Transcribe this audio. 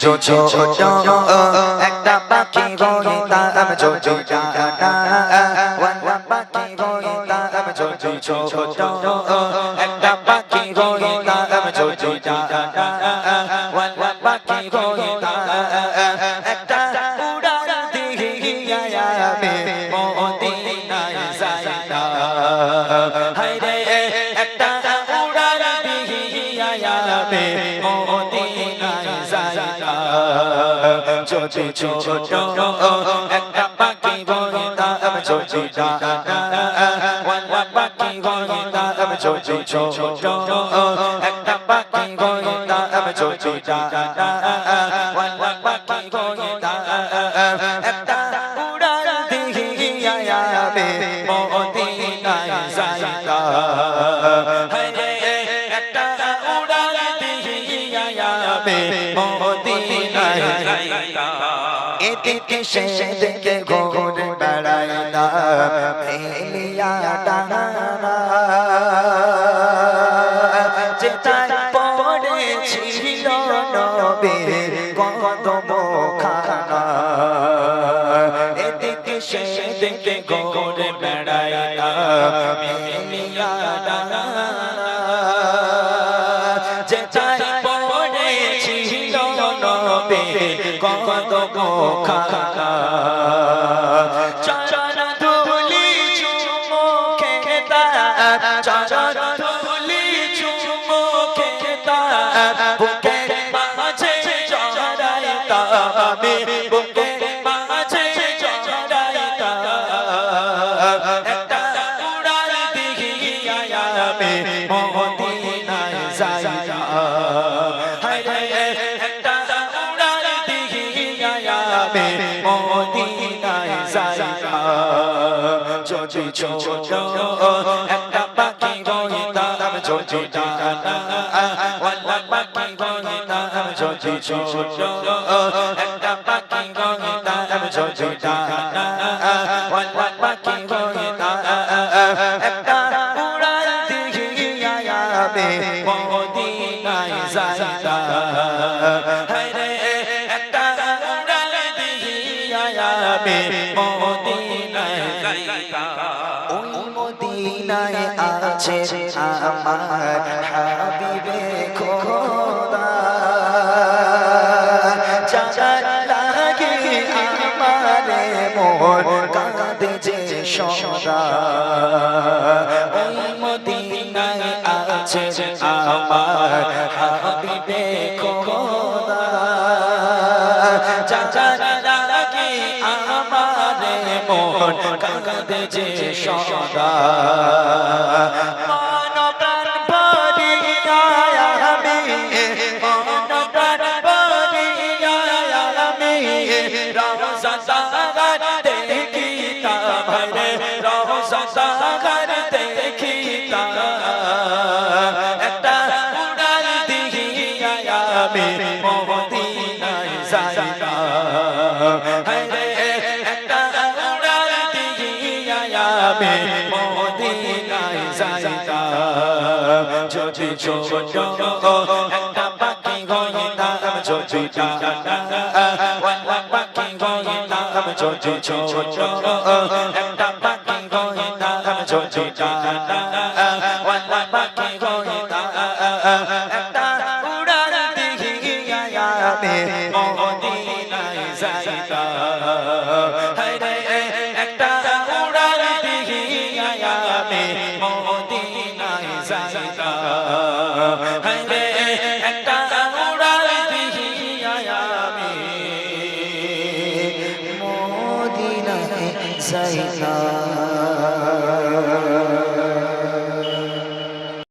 ছোট ছোট একটা পাখি যদি ডানা ওয়ান ওয়ান পাখি হইতাম যদি ছোট একটা পাখি যদি ডানা ওয়ান ওয়ান পাখি হইতাম একটা উড়াল দিয়া আমি মদিনায় যাইতাম হায় রে একটা আমি মদিনায় যাইতাম যদি ছোট একটা পাখি হইতাম যদি ডানা ওয়ান ওয়ান পাখি হইতাম যদি ছোট একটা পাখি হইতাম যদি ডানা ওয়ান ওয়ান পাখি হইতাম একটা উড়াল দিয়া আমি মদিনায় যাইতাম হায় রে একটা উড়াল দিয়া আমি মদিনায় যাইতাম এদিকে সেদিকে ঘুরে বেড়াইতাম হেলিয়া ডানা যেটায় পড়েছিল নবীর কদম খানা এদিকে সেদিকে ঘুরে নবীর কদম যদি ছোট একটা পাখি হইতাম যদি ডানা ওয়ান ওয়ান পাখি হইতাম যদি ছোট একটা পাখি হইতাম যদি ডানা ওয়ান ওয়ান পাখি হইতাম একটা উড়াল দিহিয়া আমি মদিনায় যাইতা হায় রে একটা উড়াল দিহিয়া আমি মদিনায় মদিনায় আছে আমার হাবিবে খোদা। চাচার লাগে মোর কাঁদে যে সদা। ওই মদিনায় আছে আমার হাবিবে খোদা। লাগে মোর কাঁদে যে সদা মন আমি মদিনায় যাইতাম। যদি ছোট একটা মদিনায় যাইতাম